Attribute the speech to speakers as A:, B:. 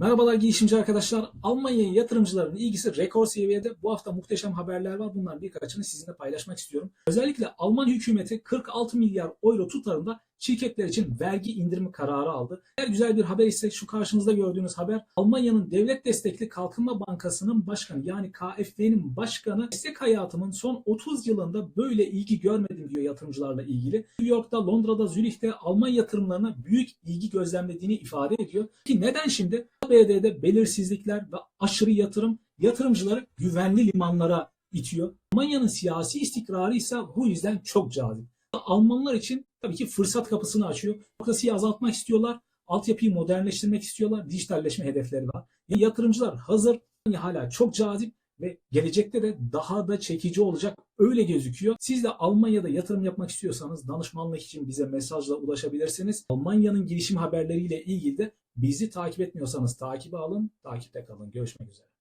A: Merhabalar girişimci arkadaşlar. Almanya'ya yatırımcıların ilgisi rekor seviyede. Bu hafta muhteşem haberler var. Bunlar birkaçını sizinle paylaşmak istiyorum. Özellikle Alman hükümeti 46 milyar euro tutarında şirketler için vergi indirimi kararı aldı. Eğer güzel bir haber ise şu karşınızda gördüğünüz haber Almanya'nın devlet destekli Kalkınma Bankası'nın başkanı yani KfW'nin başkanı destek hayatımın son 30 yılında böyle ilgi görmedim diyor yatırımcılarla ilgili. New York'ta, Londra'da, Zürih'te Alman yatırımlarına büyük ilgi gözlemlediğini ifade ediyor. Ki neden şimdi? ABD'de belirsizlikler ve aşırı yatırım yatırımcıları güvenli limanlara itiyor. Almanya'nın siyasi istikrarı ise bu yüzden çok cazip. Almanlar için tabii ki fırsat kapısını açıyor. Bürokrasiyi azaltmak istiyorlar. Altyapıyı modernleştirmek istiyorlar. Dijitalleşme hedefleri var. Yani yatırımcılar hazır. Almanya hala çok cazip ve gelecekte de daha da çekici olacak. Öyle gözüküyor. Siz de Almanya'da yatırım yapmak istiyorsanız danışmanlık için bize mesajla ulaşabilirsiniz. Almanya'nın girişim haberleriyle ilgili de bizi takip etmiyorsanız takibe alın. Takipte kalın. Görüşmek üzere.